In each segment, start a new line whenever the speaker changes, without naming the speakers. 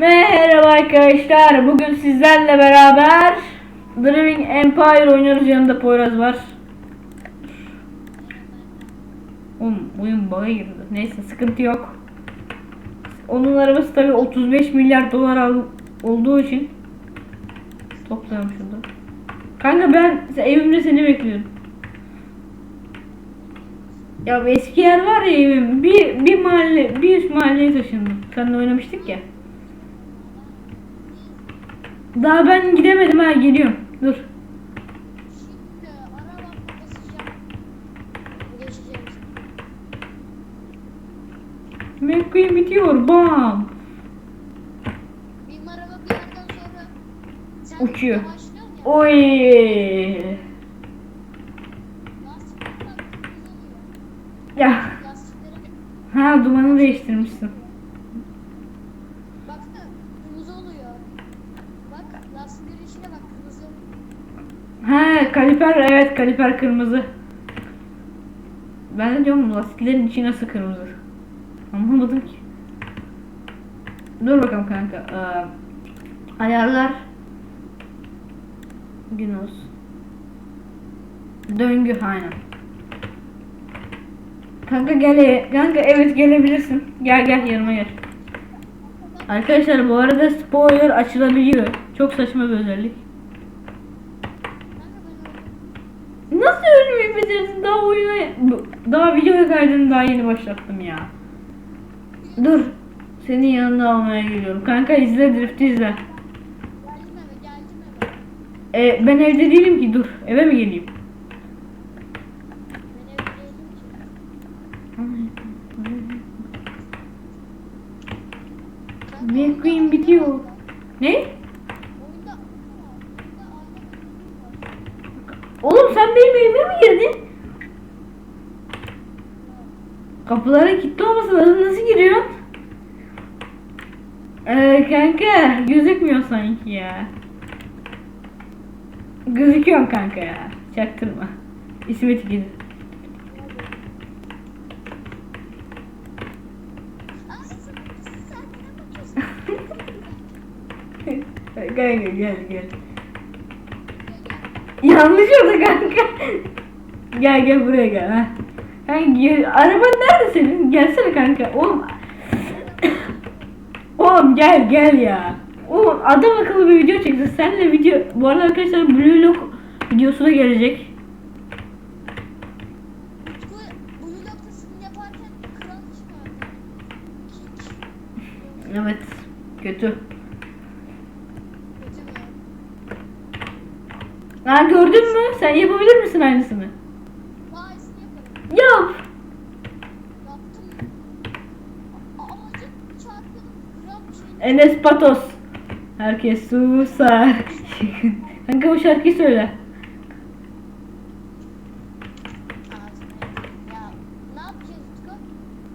Merhaba arkadaşlar. Bugün sizlerle beraber Driving Empire oynuyoruz. Yanımda Poyraz var. Oğlum oyun bug'a girdi. Neyse sıkıntı yok. Onun arabası tabi 35 milyar dolar olduğu için topluyorum şurada. Kanka ben evimde seni bekliyorum. Ya eski yer var ya evim. Bir, bir mahalle, bir üst mahalleye taşındım. Seninle oynamıştık ya. Daha ben gidemedim ha geliyorum. Dur. McQueen bitiyor. Bam.
Benim araba bir yerden sonra sen
Uçuyor. Oy. Ya. Ha dumanı değiştirmişsin.
baksana kırmızı oluyor. Bak lastiklerin içine bak kırmızı.
Ha kaliper evet kaliper kırmızı. Ben de diyorum lastiklerin içi nasıl kırmızı? Anlamadım ki. Dur bakalım kanka. Ee, ayarlar. Gün olsun. Döngü aynen. Kanka gel kanka evet gelebilirsin. Gel gel yanıma gel. Arkadaşlar bu arada spoiler açılabiliyor. Çok saçma bir özellik. Daha oyuna... Daha video kaydını daha yeni başlattım ya. Dur. Senin yanına almaya geliyorum. Kanka izle drift izle. E, ben evde değilim ki dur. Eve mi geleyim?
Ben evde değilim ki. Kanka,
McQueen
oyunda
bitiyor. Ne? Oğlum sen benim evime mi girdin? Kapılara kilitli olması lazım. Nasıl giriyorsun? Ee, kanka gözükmüyor sanki ya. Gözüküyorsun kanka ya. Çaktırma. İsmet
bakıyorsun?
kanka gel gel. Yanlış oldu kanka. gel gel buraya gel. Ha. Kanka, gel- araban nerede senin? Gelsene kanka. Oğlum. Oğlum gel gel ya. Oğlum adam akıllı bir video çekti. Senle video. Bu arada arkadaşlar Blue Lock videosu da gelecek. Evet. Kötü. Ha gördün mü? Sen yapabilir misin aynısını? Enes Patos. Herkes susar. Kanka bu şarkıyı söyle.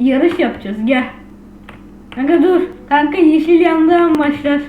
Yarış yapacağız gel. Kanka dur. Kanka yeşil yandığı an başlar.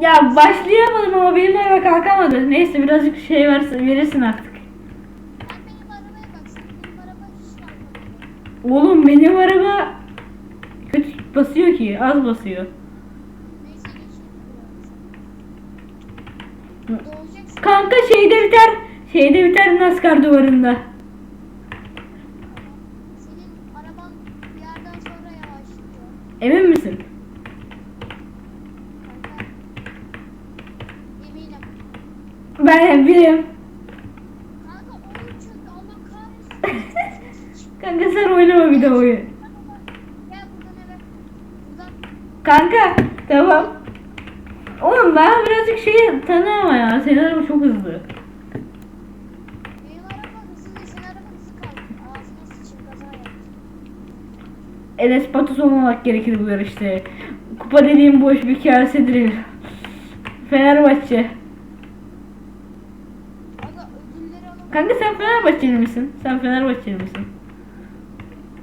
Ya başlayamadım ama benim araba kalkamadı. Neyse birazcık şey versin, verirsin artık. Oğlum benim araba kötü basıyor ki az basıyor. Kanka şeyde biter. Şeyde biter NASCAR duvarında.
Bir yerden sonra yavaşlıyor.
Emin misin? Ben bilirim.
Kanka
sen oynama bir de oyun.
Gel buradan eve. Buradan.
Kanka tamam. Oğlum ben birazcık şeyi tanı ama ya. Senin araba çok hızlı.
Benim araba hızlı değil. Senin araba hızlı kaldı. Ağzına sıçayım kaza yaptı.
Enes Patos olmamak gerekir bu yarışta. Kupa dediğim boş bir kasedir. Fenerbahçe.
Aga ödülleri alalım.
Kanka sen Fenerbahçeli misin? Sen Fenerbahçeli misin?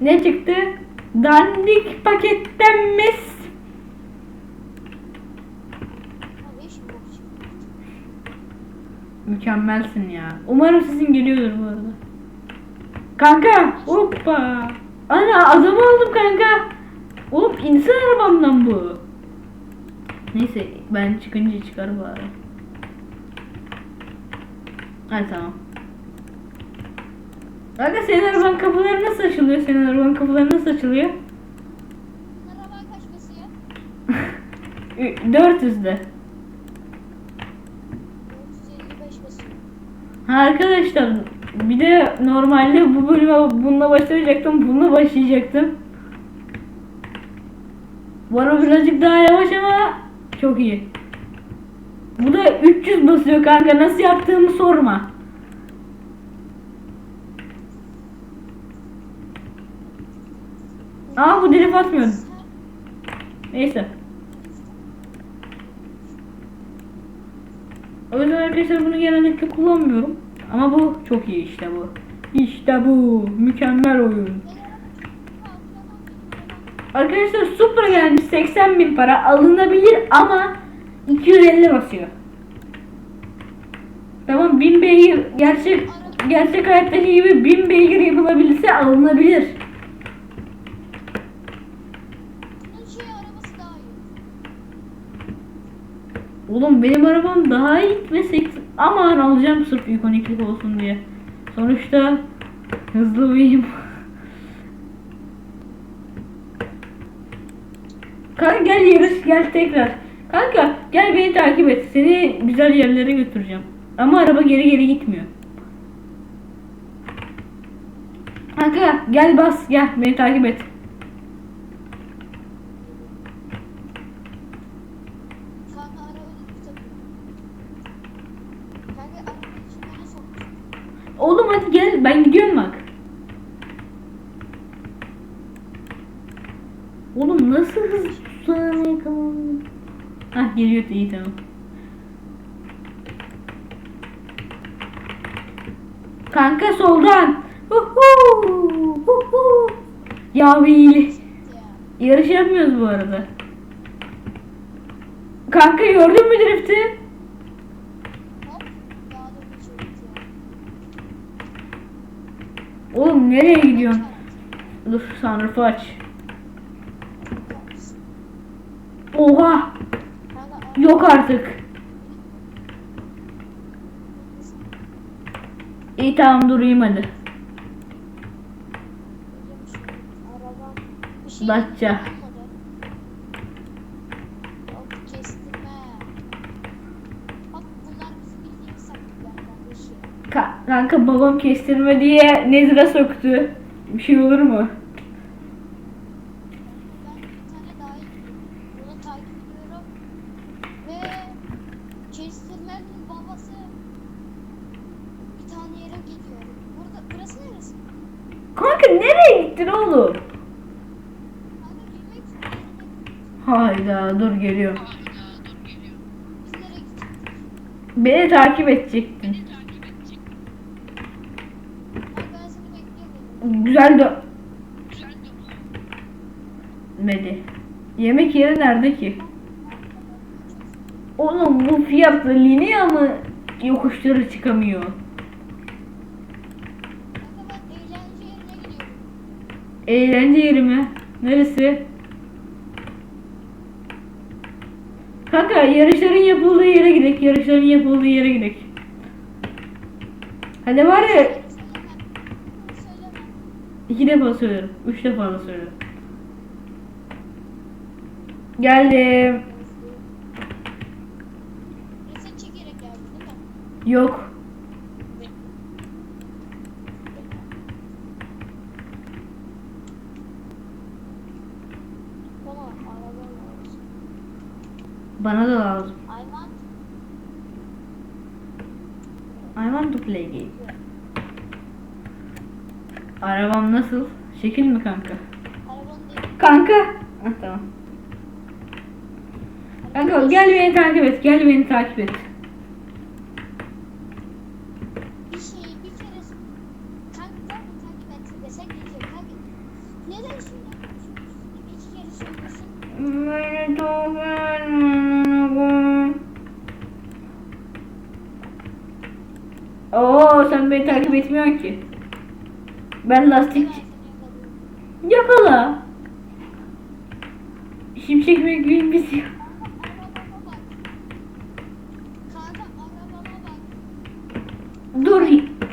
Ne
çıktı? Dandik paketten mis. Mükemmelsin ya. Umarım sizin geliyordur bu arada. Kanka, hoppa. Ana adamı aldım kanka. Oğlum insan arabamdan bu. Neyse ben çıkınca çıkar bari. Ha tamam. Kanka senin arabanın kapıları nasıl açılıyor? Senin arabanın kapıları nasıl açılıyor?
Hava kaç basıyor?
Ü- 400'de.
455 basıyor.
Ha arkadaşlar bir de normalde bu bölüme bununla başlayacaktım. Bununla başlayacaktım. Araba birazcık daha yavaş ama çok iyi. Bu da 300 basıyor kanka. Nasıl yaptığımı sorma. Aa bu drift atmıyor. Neyse. O yüzden arkadaşlar bunu genellikle kullanmıyorum. Ama bu çok iyi işte bu. İşte bu. Mükemmel oyun. Arkadaşlar Supra gelmiş 80 bin para alınabilir ama 250 basıyor. Tamam 1000 beygir gerçek gerçek hayattaki gibi 1000 beygir yapılabilirse alınabilir. Oğlum benim arabam daha iyi ve 80 aman alacağım sırf ikoniklik olsun diye. Sonuçta hızlı mıyım? Kanka gel yarış gel tekrar. Kanka gel beni takip et. Seni güzel yerlere götüreceğim. Ama araba geri geri gitmiyor. Kanka gel bas gel beni takip et.
Kanka arabanın bir takım. Kanka arabanın içine ne sokmuş?
Gel ben gidiyorum bak. Oğlum nasıl hızlı tutsana yakaladın? Hah geliyor iyi tamam. Kanka soldan. Huhu. Ya.
Ya.
Yarış yapmıyoruz bu arada. Kanka gördün mü drifti? Oğlum nereye gidiyorsun? Dur sunroof'u aç. Oha! Yok artık. İyi tamam durayım hadi. Datça. Ka- kanka babam kestirme diye nezire söktü. Bir şey olur mu? Kanka nereye gittin oğlum? Hayda dur geliyor. Beni takip edecektin.
Bak ben seni bekliyorum.
Güzel dö... Medi. Yemek yeri nerede ki? Oğlum bu fiyatla linea mı yokuşları çıkamıyor?
Eğlence
yeri mi? Neresi? Kanka yarışların yapıldığı yere gidelim. Yarışların yapıldığı yere gidelim. Hadi var ya. İki defa söylerim. Üç defa da söylerim. Geldim.
Reset çekerek geldin değil mi?
Yok. Bana da nasıl? Şekil mi kanka? Kanka. Hah, tamam. Kanka gel beni takip et. Gel beni takip et. Beni takip et. Oo sen beni takip etmiyorsun ki. Ben lastik yakala. Şimşek bizi.
Bak. Kanka arabama bak.
Dur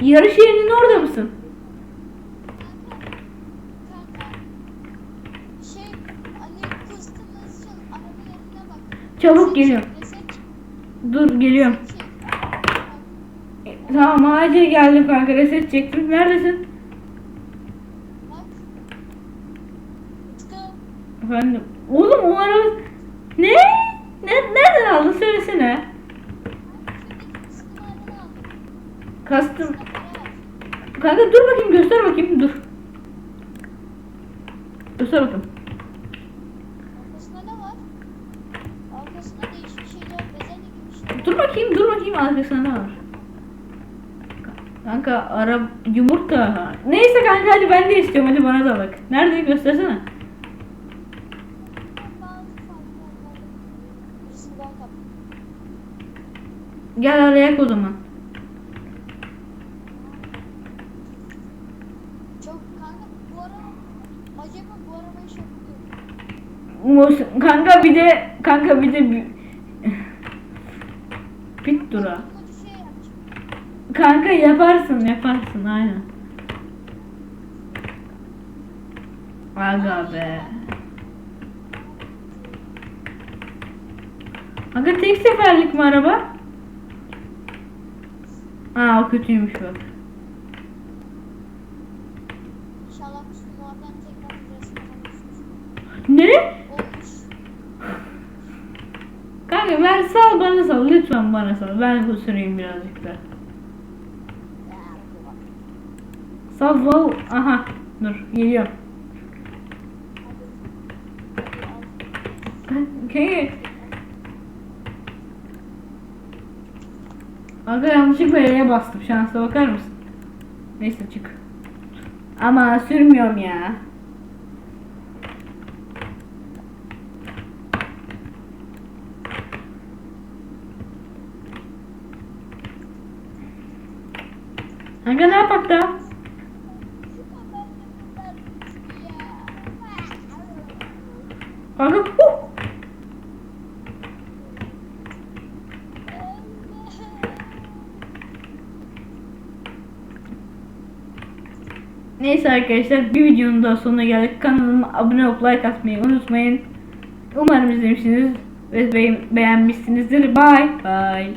yarış yerinin orada mısın?
Şey.
Çabuk geliyorum. Dur geliyorum. Tamam acil geldim kanka reset çektim. Neredesin?
Bak. Utku.
Efendim. Oğlum o araba... Ne? ne? Nereden aldın söylesene. Kastım. Kanka dur bakayım göster bakayım dur. Göster bakayım.
Arkasında ne var? Arkasında değişik şeyler, bezelye gibi şeyler.
Dur bakayım dur bakayım arkasında ne var. Kanka ara yumurta. Neyse kanka hadi ben de istiyorum hadi bana da bak. Nerede göstersene. Gel arayak o zaman.
Çok kanka bu araba acaba bu arabayı şey yapıyor.
Mus- Kanka bir de kanka bir de. Pit dura.
Yapacağım.
Kanka yaparsın yaparsın aynen. Aga be. Aga tek seferlik mi araba? Aa o kötüymüş bak.
İnşallah sunlardan tekrar.
Ne? Kanka ver sal bana sal lütfen bana sal. Ben bu süreyim birazcık da. Sal val. Aha dur geliyorum.
Hadi al.
Kanka. Aga yanlışlıkla E'ye bastım. Şansa bakar mısın? Neyse çık. Ama sürmüyorum ya. Aga ne yapak da? Aga huh! Neyse arkadaşlar bir videonun daha sonuna geldik. Kanalıma abone olup like atmayı unutmayın. Umarım izlemişsiniz ve be- beğenmişsinizdir. Bye. Bye.